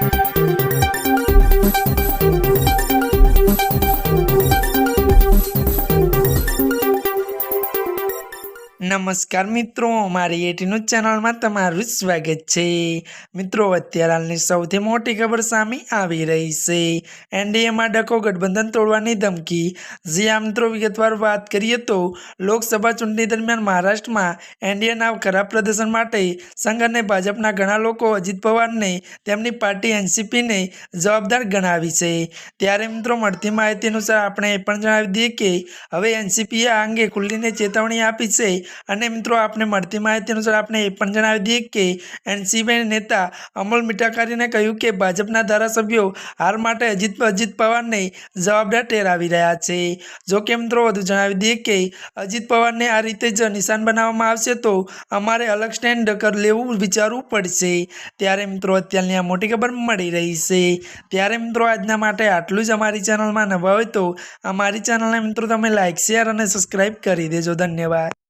Thank you. નમસ્કાર મિત્રો, મારી એટીનું ચેનલમાં તમારું સ્વાગત છે. મિત્રો, અત્યારે હાલની સૌથી મોટી ખબર સામે આવી રહી છે. એનડીએમાં ડકો ગઠબંધન તોડવાની ધમકી. જે આ મિત્રો, વિગતવાર વાત કરીએ તો લોકસભા ચૂંટણી દરમિયાન મહારાષ્ટ્રમાં એનડીએના ખરાબ પ્રદર્શન માટે સંઘ અને ભાજપના ઘણા લોકો અજીત પવારને તેમની પાર્ટી એનસીપીને જવાબદાર ગણાવી છે. ત્યારે મિત્રો, મળતી માહિતી અનુસાર આપણે એ પણ જણાવી દઈએ કે હવે એનસીપીએ આ અંગે ખુલ્લીને ચેતવણી આપી છે અને મિત્રો, આપને મળતી માહિતી અનુસાર આપણે એ પણ જણાવી દઈએ કે એનસીપી નેતા અમોલ મીઠાકારીને કહ્યું કે ભાજપના ધારાસભ્યો હાર માટે અજીત અજીત પવારને જવાબદાર ઠેરાવી રહ્યા છે. જો કે મિત્રો, વધુ જણાવી દઈએ કે અજીત પવારને આ રીતે જ નિશાન બનાવવામાં આવશે તો અમારે અલગ સ્ટેન્ડ કર લેવું વિચારવું પડશે. ત્યારે મિત્રો, અત્યારની આ મોટી ખબર મળી રહી છે. ત્યારે મિત્રો, આજના માટે આટલું જ અમારી ચેનલમાં નવા હોય તો અમારી ચેનલને મિત્રો, તમે લાઇક શેર અને સબસ્ક્રાઈબ કરી દેજો. ધન્યવાદ.